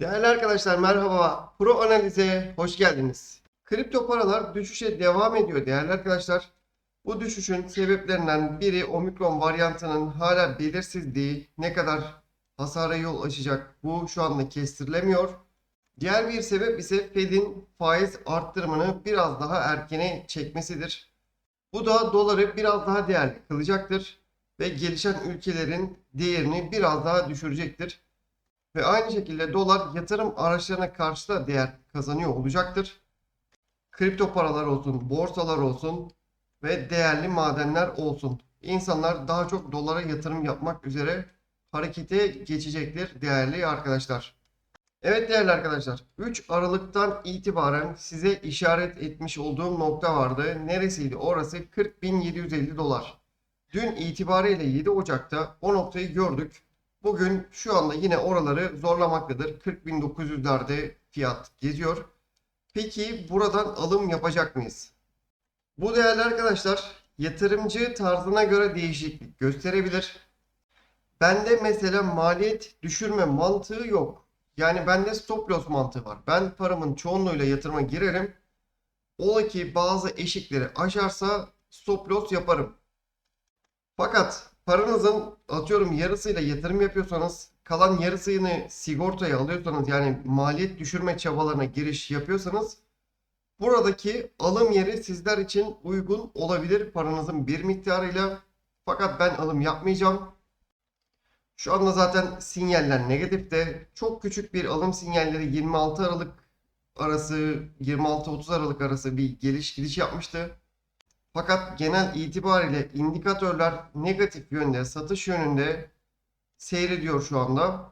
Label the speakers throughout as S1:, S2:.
S1: Değerli arkadaşlar merhaba. Pro Analiz'e hoş geldiniz. Kripto paralar düşüşe devam ediyor değerli arkadaşlar. Bu düşüşün sebeplerinden biri omikron varyantının hala belirsizliği, ne kadar hasara yol açacak bu şu anda kestirilemiyor. Diğer bir sebep ise Fed'in faiz arttırımını biraz daha erkene çekmesidir. Bu da doları biraz daha değerli kılacaktır ve gelişen ülkelerin değerini biraz daha düşürecektir. Ve aynı şekilde dolar yatırım araçlarına karşı da değer kazanıyor olacaktır. Kripto paralar olsun, borsalar olsun ve değerli madenler olsun. İnsanlar daha çok dolara yatırım yapmak üzere harekete geçecektir değerli arkadaşlar. Evet değerli arkadaşlar, 3 Aralık'tan itibaren size işaret etmiş olduğum nokta vardı. Neresiydi? Orası 40.750 dolar. Dün itibariyle 7 Ocak'ta o noktayı gördük. Bugün şu anda yine oraları zorlamaktadır. 40.900'lerde fiyat geziyor. Peki buradan alım yapacak mıyız? Bu değerli arkadaşlar yatırımcı tarzına göre değişiklik gösterebilir. Bende mesela maliyet düşürme mantığı yok. Yani bende stop loss mantığı var. Ben paramın çoğunluğuyla yatırıma girerim. Ola ki bazı eşikleri aşarsa stop loss yaparım. Fakat paranızın atıyorum yarısıyla yatırım yapıyorsanız kalan yarısını sigortaya alıyorsanız yani maliyet düşürme çabalarına giriş yapıyorsanız buradaki alım yeri sizler için uygun olabilir paranızın bir miktarıyla. Fakat ben alım yapmayacağım. Şu anda zaten sinyaller negatifte. Çok küçük bir alım sinyalleri 26 Aralık arası 26-30 Aralık arası bir geliş gidiş yapmıştı. Fakat genel itibariyle indikatörler negatif yönde, satış yönünde seyrediyor şu anda.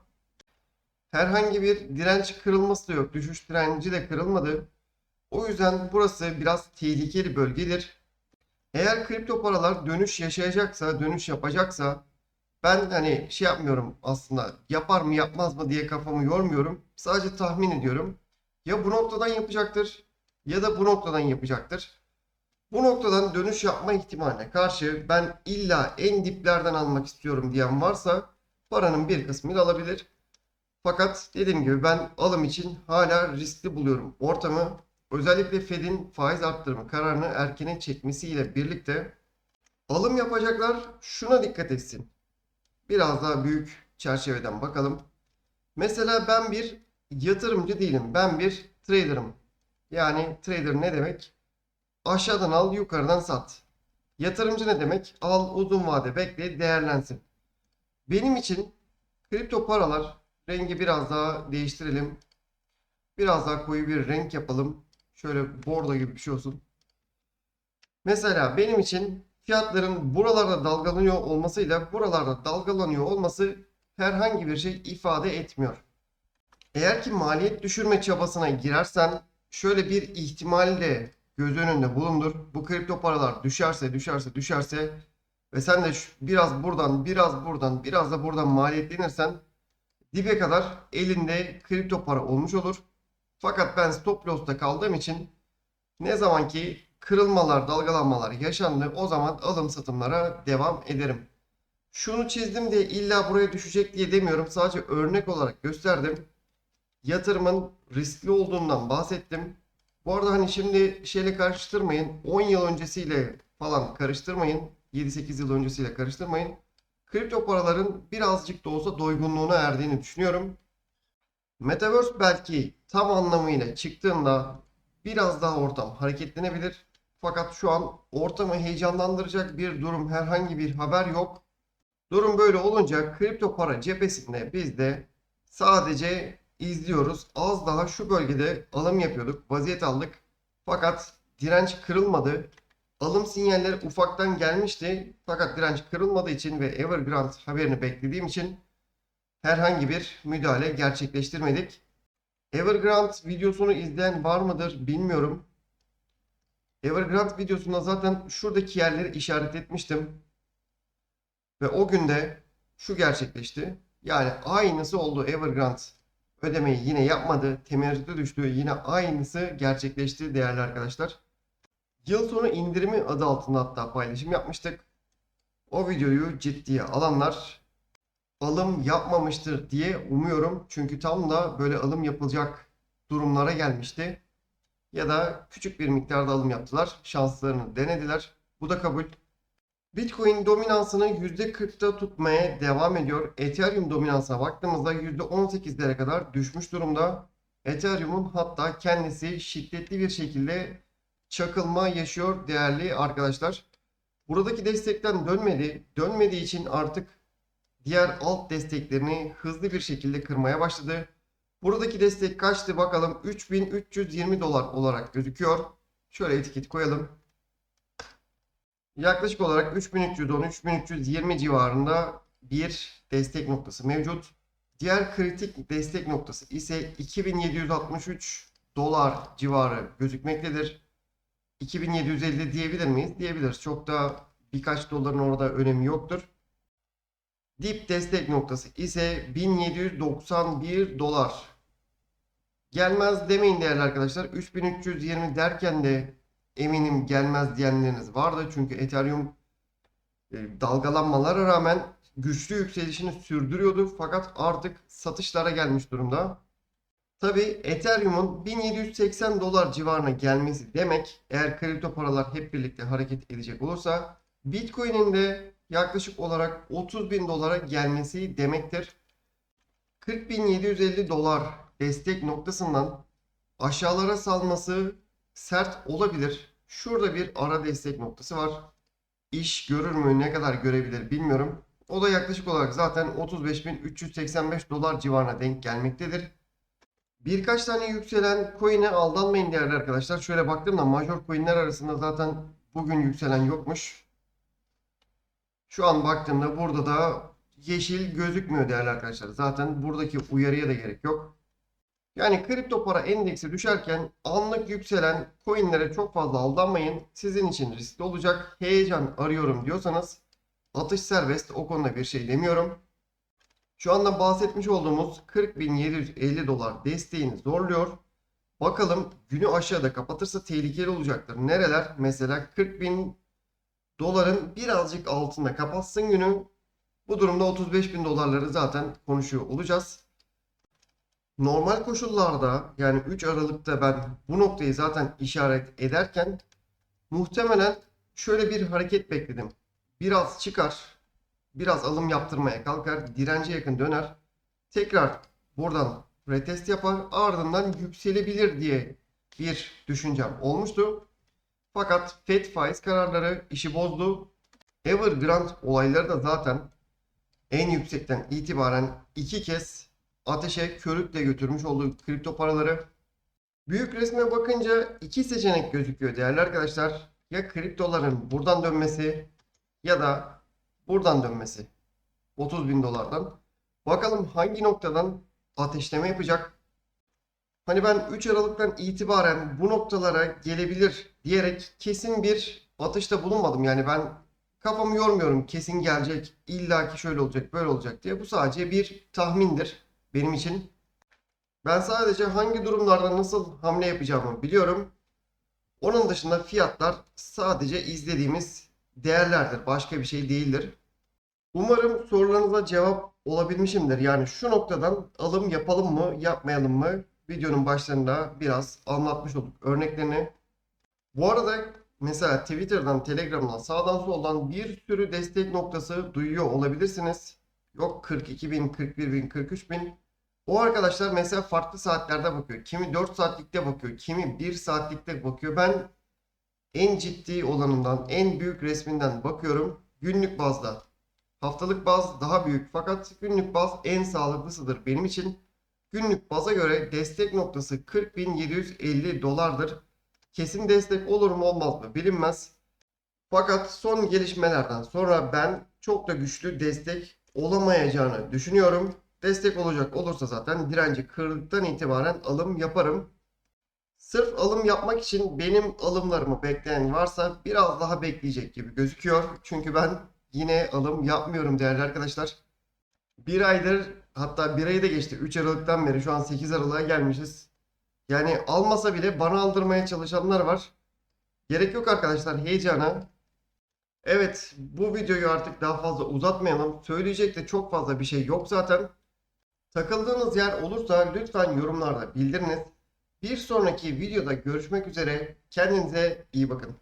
S1: Herhangi bir direnç kırılması da yok. Düşüş direnci de kırılmadı. O yüzden burası biraz tehlikeli bölgedir. Eğer kripto paralar dönüş yaşayacaksa, dönüş yapacaksa ben hani şey yapmıyorum aslında yapar mı yapmaz mı diye kafamı yormuyorum. Sadece tahmin ediyorum. Ya bu noktadan yapacaktır ya da bu noktadan yapacaktır. Bu noktadan dönüş yapma ihtimaline karşı ben illa en diplerden almak istiyorum diyen varsa paranın bir kısmını alabilir. Fakat dediğim gibi ben alım için hala riskli buluyorum ortamı. Özellikle Fed'in faiz arttırma kararını erkene çekmesiyle birlikte alım yapacaklar şuna dikkat etsin. Biraz daha büyük çerçeveden bakalım. Mesela ben bir yatırımcı değilim. Ben bir trader'ım. Yani trader ne demek? Aşağıdan al, yukarıdan sat. Yatırımcı ne demek? Al, uzun vade bekle, değerlensin. Benim için kripto paralar rengi biraz daha değiştirelim. Biraz daha koyu bir renk yapalım. Şöyle bordo gibi bir şey olsun. Mesela benim için fiyatların buralarda dalgalanıyor olmasıyla buralarda dalgalanıyor olması herhangi bir şey ifade etmiyor. Eğer ki maliyet düşürme çabasına girersen şöyle bir ihtimal de göz önünde bulundur. Bu kripto paralar düşerse düşerse düşerse ve sen de biraz buradan biraz buradan biraz da buradan maliyetlenirsen dibe kadar elinde kripto para olmuş olur. Fakat ben stop loss'ta kaldığım için ne zaman ki kırılmalar, dalgalanmalar yaşandı o zaman alım satımlara devam ederim. Şunu çizdim diye illa buraya düşecek diye demiyorum. Sadece örnek olarak gösterdim. Yatırımın riskli olduğundan bahsettim. Bu arada hani şimdi şeyle karıştırmayın. 10 yıl öncesiyle falan karıştırmayın. 7-8 yıl öncesiyle karıştırmayın. Kripto paraların birazcık da olsa doygunluğuna erdiğini düşünüyorum. Metaverse belki tam anlamıyla çıktığında biraz daha ortam hareketlenebilir. Fakat şu an ortamı heyecanlandıracak bir durum, herhangi bir haber yok. Durum böyle olunca kripto para cephesinde biz de sadece izliyoruz. Az daha şu bölgede alım yapıyorduk, vaziyet aldık. Fakat direnç kırılmadı. Alım sinyalleri ufaktan gelmişti. Fakat direnç kırılmadığı için ve Evergrande haberini beklediğim için herhangi bir müdahale gerçekleştirmedik. Evergrande videosunu izleyen var mıdır bilmiyorum. Evergrande videosunda zaten şuradaki yerleri işaret etmiştim. Ve o günde şu gerçekleşti. Yani aynısı oldu Evergrande ödemeyi yine yapmadı. Temerrüte düştü. Yine aynısı gerçekleşti değerli arkadaşlar. Yıl sonu indirimi adı altında hatta paylaşım yapmıştık. O videoyu ciddiye alanlar alım yapmamıştır diye umuyorum. Çünkü tam da böyle alım yapılacak durumlara gelmişti. Ya da küçük bir miktarda alım yaptılar. Şanslarını denediler. Bu da kabul. Bitcoin dominansını %40'ta tutmaya devam ediyor. Ethereum dominansına baktığımızda %18'lere kadar düşmüş durumda. Ethereum'un hatta kendisi şiddetli bir şekilde çakılma yaşıyor değerli arkadaşlar. Buradaki destekten dönmedi. Dönmediği için artık diğer alt desteklerini hızlı bir şekilde kırmaya başladı. Buradaki destek kaçtı bakalım 3320 dolar olarak gözüküyor. Şöyle etiket koyalım. Yaklaşık olarak 3310-3320 civarında bir destek noktası mevcut. Diğer kritik destek noktası ise 2763 dolar civarı gözükmektedir. 2750 diyebilir miyiz? Diyebiliriz. Çok da birkaç doların orada önemi yoktur. Dip destek noktası ise 1791 dolar. Gelmez demeyin değerli arkadaşlar. 3320 derken de eminim gelmez diyenleriniz vardı. Çünkü Ethereum e, dalgalanmalara rağmen güçlü yükselişini sürdürüyordu. Fakat artık satışlara gelmiş durumda. Tabi Ethereum'un 1780 dolar civarına gelmesi demek eğer kripto paralar hep birlikte hareket edecek olursa Bitcoin'in de yaklaşık olarak 30 bin dolara gelmesi demektir. 40.750 dolar destek noktasından aşağılara salması sert olabilir. Şurada bir ara destek noktası var. İş görür mü ne kadar görebilir bilmiyorum. O da yaklaşık olarak zaten 35.385 dolar civarına denk gelmektedir. Birkaç tane yükselen coin'e aldanmayın değerli arkadaşlar. Şöyle baktığımda major coin'ler arasında zaten bugün yükselen yokmuş. Şu an baktığımda burada da yeşil gözükmüyor değerli arkadaşlar. Zaten buradaki uyarıya da gerek yok. Yani kripto para endeksi düşerken anlık yükselen coinlere çok fazla aldanmayın. Sizin için riskli olacak. Heyecan arıyorum diyorsanız atış serbest. O konuda bir şey demiyorum. Şu anda bahsetmiş olduğumuz 40.750 dolar desteğini zorluyor. Bakalım günü aşağıda kapatırsa tehlikeli olacaktır. Nereler? Mesela 40.000 doların birazcık altında kapatsın günü. Bu durumda 35.000 dolarları zaten konuşuyor olacağız. Normal koşullarda yani 3 Aralık'ta ben bu noktayı zaten işaret ederken muhtemelen şöyle bir hareket bekledim. Biraz çıkar, biraz alım yaptırmaya kalkar, dirence yakın döner. Tekrar buradan retest yapar, ardından yükselebilir diye bir düşüncem olmuştu. Fakat FED faiz kararları işi bozdu. Evergrande olayları da zaten en yüksekten itibaren iki kez ateşe körükle götürmüş olduğu kripto paraları. Büyük resme bakınca iki seçenek gözüküyor değerli arkadaşlar. Ya kriptoların buradan dönmesi ya da buradan dönmesi. 30 bin dolardan. Bakalım hangi noktadan ateşleme yapacak. Hani ben 3 Aralık'tan itibaren bu noktalara gelebilir diyerek kesin bir atışta bulunmadım. Yani ben kafamı yormuyorum kesin gelecek, illaki şöyle olacak, böyle olacak diye. Bu sadece bir tahmindir benim için. Ben sadece hangi durumlarda nasıl hamle yapacağımı biliyorum. Onun dışında fiyatlar sadece izlediğimiz değerlerdir. Başka bir şey değildir. Umarım sorularınıza cevap olabilmişimdir. Yani şu noktadan alım yapalım mı, yapmayalım mı? Videonun başlarında biraz anlatmış olduk örneklerini. Bu arada mesela Twitter'dan, Telegram'dan, sağdan soldan bir sürü destek noktası duyuyor olabilirsiniz. Yok 42 bin, 41 bin, 43 bin. O arkadaşlar mesela farklı saatlerde bakıyor. Kimi 4 saatlikte bakıyor, kimi 1 saatlikte bakıyor. Ben en ciddi olanından, en büyük resminden bakıyorum. Günlük bazda. Haftalık baz daha büyük fakat günlük baz en sağlıklısıdır benim için. Günlük baza göre destek noktası 40.750 dolardır. Kesin destek olur mu olmaz mı bilinmez. Fakat son gelişmelerden sonra ben çok da güçlü destek olamayacağını düşünüyorum. Destek olacak olursa zaten direnci kırdıktan itibaren alım yaparım. Sırf alım yapmak için benim alımlarımı bekleyen varsa biraz daha bekleyecek gibi gözüküyor. Çünkü ben yine alım yapmıyorum değerli arkadaşlar. Bir aydır hatta bir ayı da geçti. 3 Aralık'tan beri şu an 8 Aralık'a gelmişiz. Yani almasa bile bana aldırmaya çalışanlar var. Gerek yok arkadaşlar heyecana. Evet, bu videoyu artık daha fazla uzatmayalım. Söyleyecek de çok fazla bir şey yok zaten. Takıldığınız yer olursa lütfen yorumlarda bildiriniz. Bir sonraki videoda görüşmek üzere. Kendinize iyi bakın.